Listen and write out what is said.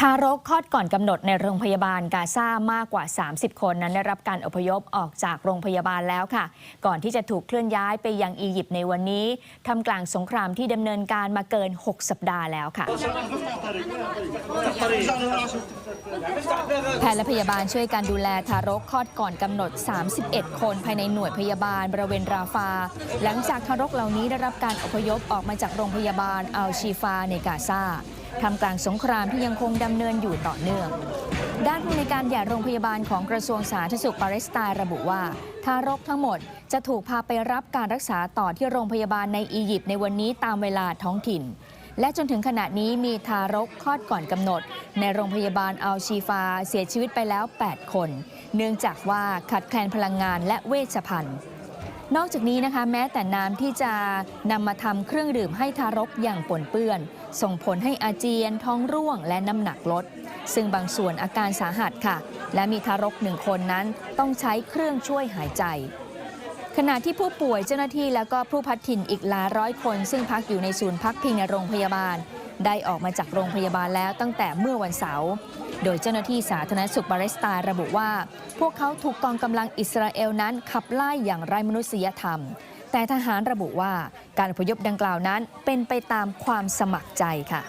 ทารกคลอดก่อนกำหนดในโรงพยาบาลกาซามากกว่า 30 คนนั้นได้รับการอพยพออกจากโรงพยาบาลแล้วค่ะ ก่อนที่จะถูกเคลื่อนย้ายไปยังอียิปต์ในวันนี้ทำกลางสงครามที่ดำเนินการมาเกิน 6 สัปดาห์แล้วค่ะ แพทย์และพยาบาลช่วยการดูแลทารกคลอดก่อนกำหนด 31 คนภายในหน่วยพยาบาลบริเวณราฟา หลังจากทารกเหล่านี้ได้รับการอพยพออกมาจากโรงพยาบาลอัลชีฟาในกาซา ทำกลางสงครามที่ยังคงดำเนินอยู่ต่อเนื่อง ด้านผู้ในการใหญ่โรงพยาบาลของกระทรวงสาธารณสุขปาเลสไตน์ระบุว่า ทารกทั้งหมดจะถูกพาไปรับการรักษาต่อที่โรงพยาบาลในอียิปต์ในวันนี้ตามเวลาท้องถิ่น และจนถึงขณะนี้มีทารกคลอดก่อนกำหนด ในโรงพยาบาลอัลชีฟาเสียชีวิตไปแล้ว 8 คน เนื่องจากว่าขาดแคลนพลังงานและเวชภัณฑ์ นอกจากนี้นะคะแม้แต่น้ำที่จะนำมาทำเครื่องดื่มให้ทารกอย่างปนเปื้อน ส่งผลให้อาเจียน ท้องร่วง และน้ำหนักลด ซึ่งบางส่วนอาการสาหัสค่ะ และมีทารกหนึ่งคนนั้นต้องใช้เครื่องช่วยหายใจ ขณะที่ผู้ป่วยเจ้าหน้าที่แล้วก็ผู้พัดถิ่นอีกหลายร้อยคน ซึ่งพักอยู่ในศูนย์พักพิงในโรงพยาบาล ได้ออกมาจากโรงพยาบาลแล้วตั้งแต่เมื่อวันเสาร์ โดยเจ้าหน้าที่สาธารณสุขปาเลสไตน์ระบุว่า พวกเขาถูกกองกำลังอิสราเอลนั้นขับไล่อย่างไร้มนุษยธรรม แต่ทหารระบุว่าการอพยพดังกล่าวนั้นเป็นไปตามความสมัครใจค่ะ